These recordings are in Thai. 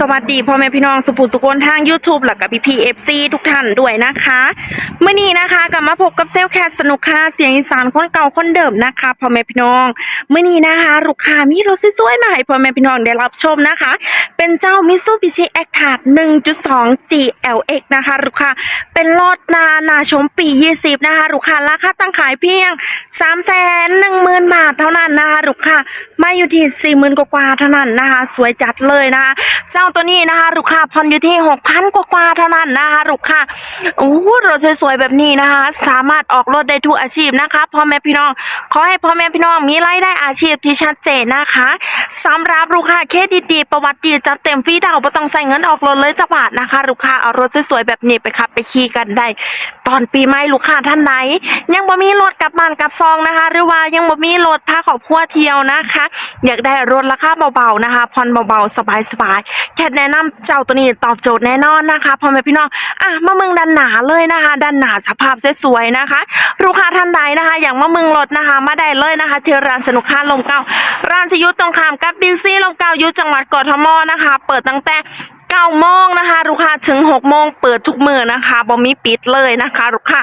สวัสดีพ่อแม่พี่น้องสุภูสุคนทาง YouTube หลักกับพี่พีเอฟซีทุกท่านด้วยนะคะเมื่อนี้นะคะกลับมาพบกับเซลแคสสนุกค่ะเสียงอีสานคนเก่าคนเดิมนะคะพ่อแม่พี่น้องเมื่อนี้นะคะลูกค้ามีรถสวยๆมาให้พ่อแม่พี่น้องได้รับชมนะคะ เป็นเจ้า Mitsubishi a c t a r 1.2 GLX นะคะลูกค้าเป็นรถนานาชมปี 20 นะคะลูกค้าราคาตั้งขายเพียง 3 1 0 0 0 0 บาทเท่านั้นนะคะลูกค้ามาอยู่ที่ 40,000 กว่าเท่านั้นนะคะ สวยจัดเลยนะคะจ้าตัวนี้นะคะลูกค้าผ่อนอยู่ที่6,000กว่าเท่านั้นนะคะลูกค้าโอ้รถสวยๆแบบนี้นะคะ สามารถออกรถได้ทุกอาชีพนะคะพ่อแม่พี่น้อง ขอให้พ่อแม่พี่น้องมีรายได้อาชีพที่ชัดเจนนะคะสำหรับลูกค้าเครดิตประวัติดีจัดเต็มฟรีดาวน์บ่ต้องใส่เงินออกรถเลยจักบาทนะคะลูกค้าเอารถสวยๆแบบนี้ไปขับไปขี่กันได้ ตอนปีใหม่ลูกค้าท่านไหน ยังบ่มีรถกลับบ้านกลับซองนะคะ หรือว่ายังบ่มีรถพาครอบครัวเที่ยวนะคะ อยากได้รถราคาเบาๆนะคะผ่อนเบาๆสบายๆแค่แนะนำเจ้าตัวนี้ตอบโจทย์แน่นอนนะคะพ่อแม่พี่น้องอะมาเมืองดันหนาเลยนะคะ ดันหนาสภาพสวยๆนะคะลูกค้าท่านใดนะคะ อย่างมาเมืองรถนะคะ มาได้เลยนะคะที่ร้านสนุกค่าลมเก้าร้านสยุตตรงขามกับบินซี่ลมเก้ายู่จังหวัดกทมนะคะ เปิดตั้งแต่เก้าโมงนะคะ ลูกค้าถึงหกโมงเปิดทุกมือนะคะบ่มีปิดเลยนะคะ ลูกค้า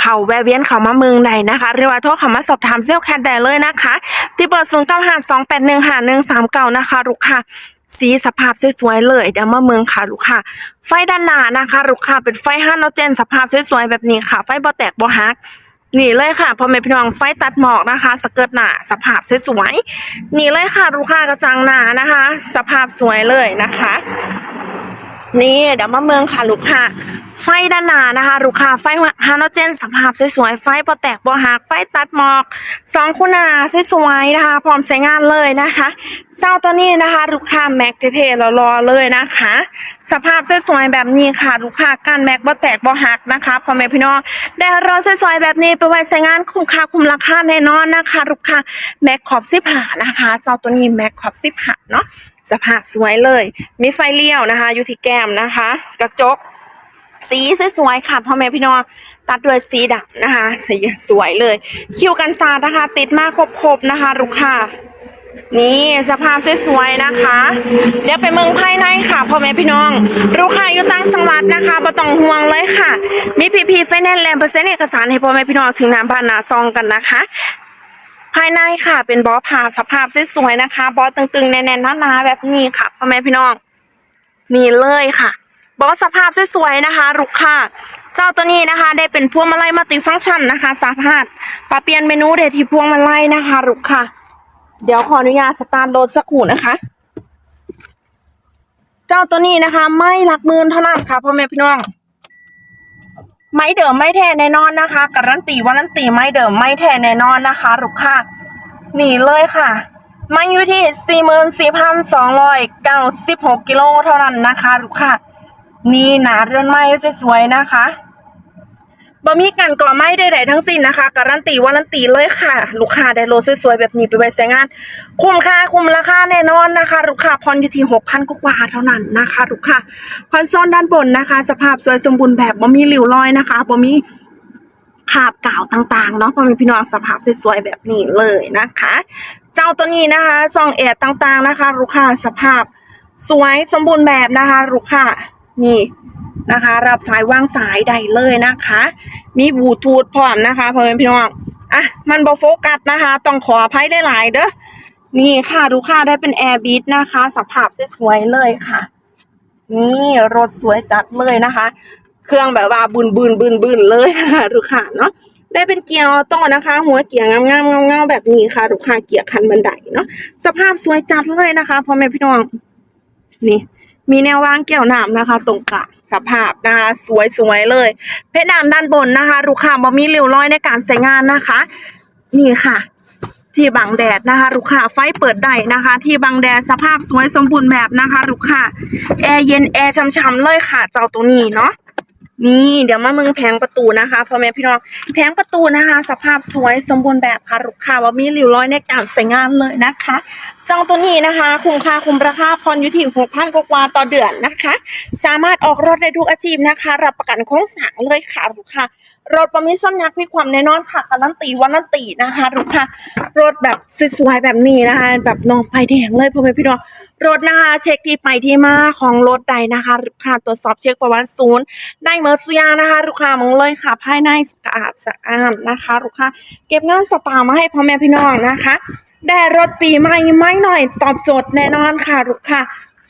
เขาแวะเวียนเขามาเมืองใดนะคะเรียกว่าโทรเขามาสอบถามเซลแคทได้เลยนะคะ ที่เบอร์ศูนย์เก้าห้าสองแปดหนึ่งห้าหนึ่งสามเก้านะคะ ลูกค้า สีสภาพสวยๆเลยเดี๋ยวมาเมืองค่ะลูกค้าไฟด้านหน้านะคะ ลูกค้าเป็นไฟฮาโลเจนสภาพสวยๆแบบนี้ค่ะ ไฟบอแตกบอฮักนี่เลยค่ะพอแม่พี่น้องไฟตัดหมอกนะคะ สเกิร์ตหนาสภาพสวยๆนี่เลยค่ะลูกค้ากระจังหนานะคะ สภาพสวยเลยนะคะ นี่เดี๋ยวมาเมืองค่ะลูกค้าไฟด้านหน้านะคะ ลูกค้าไฟฮาโลเจนสภาพสวยๆ ไฟปอแตกบอหัก ไฟตัดหมอกสองคุณาสวยๆนะคะ พร้อมใช้งานเลยนะคะเจ้าตัวนี้นะคะ ลูกค้าแม็กเท่ๆรอๆเลยนะคะ สภาพสวยๆแบบนี้ค่ะ ลูกค้าการแม็กบอแตกบอหักนะคะพ่อแม่พี่น้องได้รถสวยๆแบบนี้ไปไว้ใช้งานคุ้มค่าคุ้มราคาแน่นอนนะคะ ลูกค้าแม็กขอบสิบหานะคะ เจ้าตัวนี้แม็กขอบสิบหาเนาะ สภาพสวยเลย มีไฟเลี้ยวนะคะ อยู่ที่แก้มนะคะ กระจก สีสวยๆค่ะพ่อแม่พี่น้องตัดด้วยสีดำนะคะสีสวยเลย คิวกันซาดนะคะ ติดมากครบๆนะคะลูกค้านี่สภาพสวยๆนะคะ เดี๋ยวไปเมืองภายในค่ะพ่อแม่พี่น้องลูกค้าอยู่ต่างจังหวัดนะคะบ่ต้องห่วงเลยค่ะ มีพีพีไฟแนนซ์แลนด์เปอร์เซ็นต์เอกสารให้พ่อแม่พี่น้องถึงน้ำผ่านาซองกันนะคะ ภายในค่ะ เป็นบอสผ่าสภาพสวยๆนะคะ บอสตึงๆแน่นๆหนาๆแบบนี้ค่ะพ่อแม่พี่น้องนี่เลยค่ะบอสสภาพสวยๆนะคะลูกค้าเจ้าตัวนี้นะคะ ได้เป็นพวงมาลัยมัลติฟังก์ชันนะคะ สามารถปรับเปลี่ยนเมนูได้ที่พวงมาลัยนะคะลูกค่ะเดี๋ยวขออนุญาตสตาร์ทรถสักครู่นะคะ เจ้าตัวนี้นะคะ ไม่หลักหมื่นเท่านั้นค่ะพ่อแม่พี่น้อง ไม่เดิมไม่แท้แน่นอนนะคะ การันตีวารันตีไม่เดิมไม่แท้แน่นอนนะคะลูกค้านี่เลยค่ะมาอยู่ที่สี่หมื่นสี่พันสองร้อยเก้าสิบหกกิโลเท่านั้นนะคะลูกค้านี่หนาเรือนไม้สวยๆนะคะ บ่มีกันก่อไม้ใดๆทั้งสิ้นนะคะ การันตีวารันตีเลยค่ะ ลูกค้าได้รถสวยๆแบบนี้ไปไว้ใช้งาน คุ้มค่าคุ้มราคาแน่นอนนะคะ ลูกค้าพรอยู่ที่หกพันกว่าเท่านั้นนะคะลูกค้าคอนโซลด้านบนนะคะ สภาพสวยสมบูรณ์แบบบ่มีริ้วรอยนะคะบ่มีขาบกาวต่างๆเนาะพอมีพี่น้องสภาพสวยๆแบบนี้เลยนะคะ เจ้าตัวนี้นะคะซองแอดต่างๆนะคะ ลูกค้าสภาพสวยสมบูรณ์แบบนะคะ ลูกค้านี่ นะคะ รับสายว่างสายได้เลยนะคะ มีบลูทูธพร้อมนะคะพ่อแม่พี่น้องอะมันบอโฟกัสนะคะ ต้องขออภัยได้หลายๆเด้อนี่ค่ะดูค่ะได้เป็นแอร์บีทนะคะ สภาพสวยๆเลยค่ะ นี่รถสวยจัดเลยนะคะ เครื่องแบบว่าบุนบุนบุนบุนเลยนะคะดูค่ะเนาะได้เป็นเกียร์ออโต้นะคะ หัวเกียร์งามงามเงาเงาแบบนี้ค่ะดูค่ะเกียร์คันบันไดเนาะสภาพสวยจัดเลยนะคะพ่อแม่พี่น้องนี่ มีแนววางเกี่ยวน้ำนะคะ ตรงกลางสภาพนะคะสวยๆเลย เพดานด้านบนนะคะลูกค้าบอมีริ้วรอยในการใช้งานนะคะ นี่ค่ะ ที่บังแดดนะคะลูกค้าไฟเปิดได้นะคะ ที่บังแดดสภาพสวยสมบูรณ์แบบนะคะลูกค้าแอร์เย็นแอร์ช่ำๆเลยค่ะ เจ้าตัวนี้เนาะ นี่เดี๋ยวมามึงแผงประตูนะคะพ่อแม่พี่น้องแผงประตูนะคะ สภาพสวยสมบูรณ์แบบค่ะลูกค้าว่ามีหลิวรอยในการใส่งานเลยนะคะจองตัวนี้นะคะ คุ้มค่าคุ้มราคาพรอยู่ที่หกพันกว่าต่อเดือนนะคะ สามารถออกรถได้ทุกอาชีพนะคะ รับประกันโค้งสร้างเลยค่ะลูกค้า รถประมิชนยักษ์พี่ความแน่นอนค่ะการันตีวันนันตีนะคะทุกค่ะรถแบบสวยแบบนี้นะคะ แบบน้องไฟแดงเลยพ่อแม่พี่น้องรถนะคะเช็คที่ไปที่มาของรถใดนะคะลูกค้าตรวจสอบเช็คประวัติศูนย์ได้เมอร์สุยานะคะลูกค้ามองเลยค่ะ ภายในสะอาดสะอาดนะคะลูกค้าเก็บงานสปามาให้พ่อแม่พี่น้องนะคะ ได้รถปีใหม่ไม่หน่อยตอบโจทย์แน่นอนค่ะลูกค้า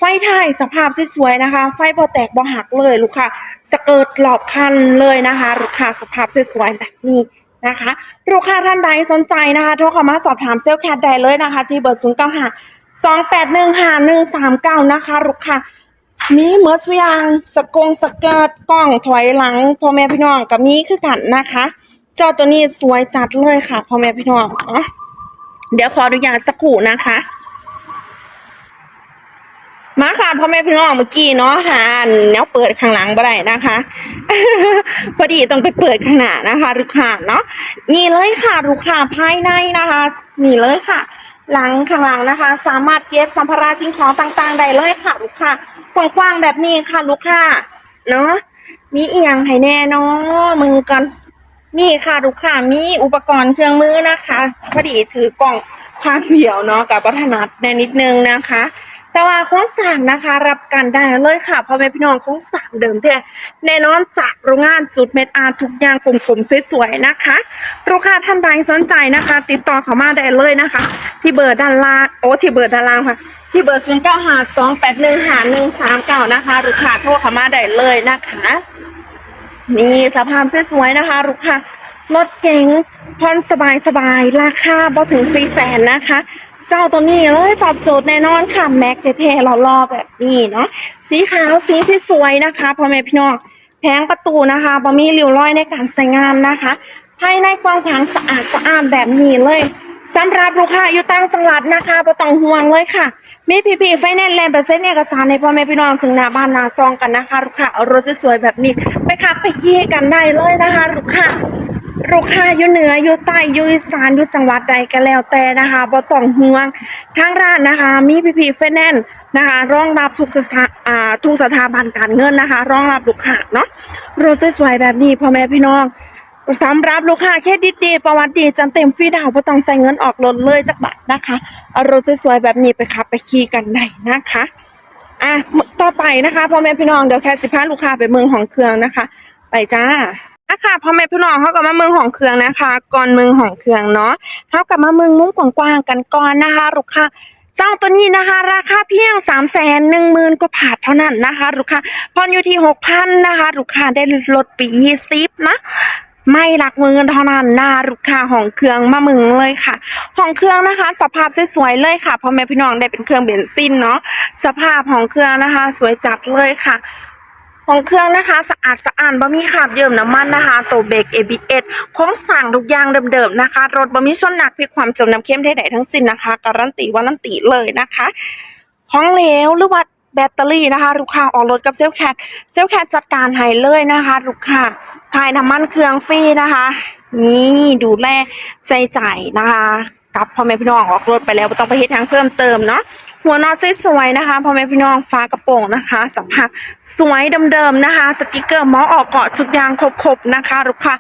ไฟท้ายสภาพสวยๆนะคะ ไฟบ่แตกบ่หักเลยลูกค้าสเกิร์ตหลอบคันเลยนะคะ ลูกค้าสภาพสวยๆแบบนี้นะคะ ลูกค้าท่านใดสนใจนะคะโทรเข้ามาสอบถามเซลล์แคทได้เลยนะคะ ที่เบอร์ศูนย์เก้าห้าสองแปดหนึ่งห้าหนึ่งสามเก้านะคะลูกค้ามีเมื่อสุยางสกงสเกิร์ตกล้องถอยหลังพ่อแม่พี่น้องกับมีคือกันนะคะ เจ้าตัวนี้สวยจัดเลยค่ะพ่อแม่พี่น้องเนาะเดี๋ยวขออนุญาตสักครู่นะคะ มาค่ะพ่อแม่พี่น้องเมื่อกี้เนาะหาอันเนี้ยเปิดข้างหลังบ่ได้นะคะ พอดีต้องไปเปิดข้างหน้านะคะลูกค้าเนาะนี่เลยค่ะลูกค้าภายในนะคะนี่เลยค่ะ หลังข้างหลังนะคะ สามารถเก็บสัมภาระสิ่งของต่างๆได้เลยค่ะ ลูกค้ากว้างๆแบบนี้ค่ะ ลูกค้าเนาะมีเอียงให้แน่เนาะมือกันนี่ค่ะลูกค้ามีอุปกรณ์เครื่องมือนะคะ พอดีถือกล่องข้างเดียวเนาะกับวัฒนัดในนิดนึงนะคะ แต่ว่าโครงสางนะคะ รับกันได้เลยค่ะพ่อแม่พี่น้องโครงสางเดิมแท้แน่นอนจากโรงงานจุดเม็ดอาร์ทุกอย่างกลมๆสวยๆนะคะลูกค้าท่านใดสนใจนะคะ ติดต่อเข้ามาได้เลยนะคะ ที่เบอร์ด้านล่างโอ้ที่เบอร์ด้านล่างค่ะ ที่เบอร์ศูนย์เก้าห้าสองแปดหนึ่งห้าหนึ่งสามเก้านะคะลูกค้าโทรเข้ามาได้เลยนะคะนี่สภาพสวยๆนะคะลูกค้ารถเก๋งผ่อนสบายสบายๆราคาบ่ถึงสี่แสนนะคะ เจ้าตัวนี้เลยตอบโจทย์แน่นอนค่ะแม็กเท่ๆหล่อๆแบบนี้เนาะสีขาวสีที่สวยนะคะพ่อแม่พี่น้องแผงประตูนะคะบ่มีริ้วรอยในการใส่งานนะคะ ภายในกว้างขวางสะอาดสะอาดแบบนี้เลยสำหรับลูกค้าอยู่ต่างจังหวัดนะคะบ่ต้องห่วงเลยค่ะ มีพีพีไฟแนนซ์แลนด์เปอร์เซ็นต์เอกสารในพ่อแม่พี่น้องถึงหน้าบ้านนาซองกันนะคะ ลูกค้าเอารถสวยๆแบบนี้ ไปขับไปขี่กันได้เลยนะคะ ลูกค้า ลูกค้าอยู่เหนืออยู่ใต้อยู่อีสานอยู่จังหวัดใดก็แล้วแต่นะคะบ่ต้องห่วงทางร้านนะคะ มีพีพีไฟแนนนะคะ รองรับทุกสถาอ่าทุกสถาบันการเงินนะคะ รองรับลูกค้าเนาะรถสวยๆแบบนี้พ่อแม่พี่น้องสำหรับลูกค้าเครดิตดีประวัติดีจันเต็มฟรีดาวบ่ต้องใส่เงินออกรถเลยจักบาทนะคะเอารถสวยๆแบบนี้ไปขับไปขี่กันได้นะคะอะต่อไปนะคะพ่อแม่พี่น้องเดี๋ยวแค่สิพาลูกค้าไปเมืองของเครื่องนะคะ ไปจ้า อะค่ะพ่อแม่พี่น้องเขากลับมาเมืองของเครื่องนะคะ ก่อนเมืองของเครื่องเนาะเขากลับมาเมืองมุ้งกว้างๆกันก่อนนะคะลูกค้าเจ้าตัวนี้นะคะ ราคาเพียงสามแสนหนึ่งหมื่นกว่าบาทเท่านั้นนะคะลูกค้าพอนอยู่ที่หกพันนะคะลูกค้าได้ลดปียี่สิบนะไม่หลักหมือเท่านั้นนะลูกค้าของเครื่องมามึงเลยค่ะ ของเครื่องนะคะ สภาพสวยๆเลยค่ะพ่อแม่พี่น้องได้เป็นเครื่องเบนซินเนาะสภาพของเครื่องนะคะ สวยจัดเลยค่ะ ของเครื่องนะคะสะอาดสะอาดบะมีขาบเยิ่มน้ำมันนะคะตัวเบรก ABS โค้งสั่งทุกอย่างเดิมๆนะคะ รถบะมีชนหนักพิความจมน้ำเข้มใดๆทั้งสิ้นนะคะ การันตีวารันตีเลยนะคะ ของเหลวหรือว่าแบตเตอรี่นะคะลูกค้าออกรถกับเซลแคทเซลแคทจัดการให้เลยนะคะลูกค้าถ่ายน้ำมันเครื่องฟรีนะคะ นี่ดูแลใส่ใจนะคะ กับพ่อแม่พี่น้องออกรถไปแล้วต้องไปเฮ็ดทางเพิ่มเติมเนาะหัวนอนสวยๆนะคะพ่อแม่พี่น้องฟ้ากระโปรงนะคะ สัมผัสสวยเดิมๆนะคะ สติกเกอร์มอออกเกาะทุกอย่างครบๆนะคะลูกค้า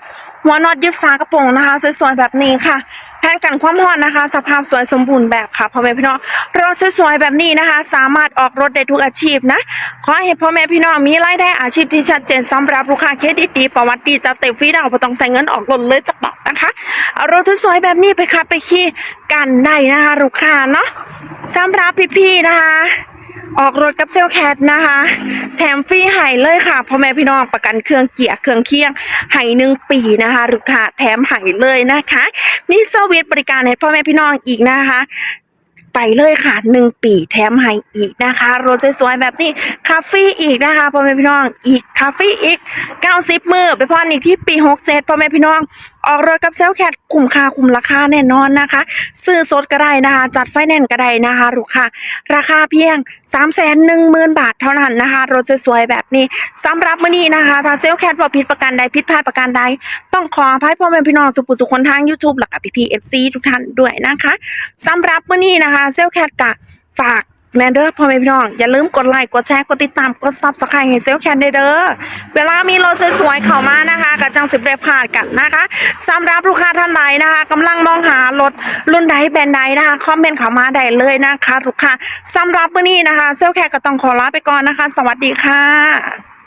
หัวนอนยึดฟ้ากระโปรงนะคะ สวยๆแบบนี้ค่ะแผนกันความร้อนนะคะ สภาพสวยสมบูรณ์แบบค่ะพ่อแม่พี่น้องรถสวยๆแบบนี้นะคะ สามารถออกรถได้ทุกอาชีพนะขอให้พ่อแม่พี่น้องมีรายได้อาชีพที่ชัดเจนสำหรับลูกค้าเครดิตดีประวัติดีจะเต็มฟรีดาวน์บ่ต้องใส่เงินออกรถเลยจักบาท นะคะเอารถสวยแบบนี้ไปขับไปขี่กันได้นะคะลูกค้าเนาะสำหรับพี่ๆนะคะ ออกรถกับเซลแคทนะคะ แถมฟรีให้เลยค่ะพ่อแม่พี่น้องประกันเครื่องเกียร์เครื่องเคียงให้หนึ่งปีนะคะลูกค้าแถมให้เลยนะคะ มีเซอร์วิสบริการให้พ่อแม่พี่น้องอีกนะคะไปเลยค่ะหนึ่งปีแถมให้อีกนะคะรถสวยๆแบบนี้คาเฟ่อีกนะคะพ่อแม่พี่น้องอีกคาเฟ่อีก90มือไปพอนอีกที่ปี67พ่อแม่พี่น้องออกรถกับเซลแคทคุ้มค่าคุ้มราคาแน่นอนนะคะ ซื้อสดก็ได้นะคะ จัดไฟแนนซ์ก็ได้นะคะลูกค้าราคาเพียง 3 1 0 0 0 0 บาทเท่านั้นนะคะ รถสวยๆแบบนี้สำหรับมื้อนี้นะคะ ถ้าเซลแคทบอกผิดประการใดผิดพลาดประการใด ต้องขออภัยพ่อแม่พี่น้องสุขุสุขคนทาง YouTube หลักกับพี่พีเอฟซีทุกท่านด้วยนะคะสำหรับมื้อนี้นะคะเซลแคทกะฝากแมนเดอร์พ่อแม่พี่น้องอย่าลืมกดไลค์กดแชร์กดติดตามกดซับสไครต์ให้เซลแคนเด้อเวลามี รถสวยๆเข้ามานะคะกับจังสิบได้ผ่านกันนะคะสำหรับลูกค้าท่านใดนะคะกำลังมองหารถรุ่นใดแบรนด์ใดนะคะคอมเมนต์เข้ามาได้เลยนะคะลูกค้าสำหรับวันนี้นะคะเซลแคก็ต้องขอลาไปก่อนนะคะ สวัสดีค่ะ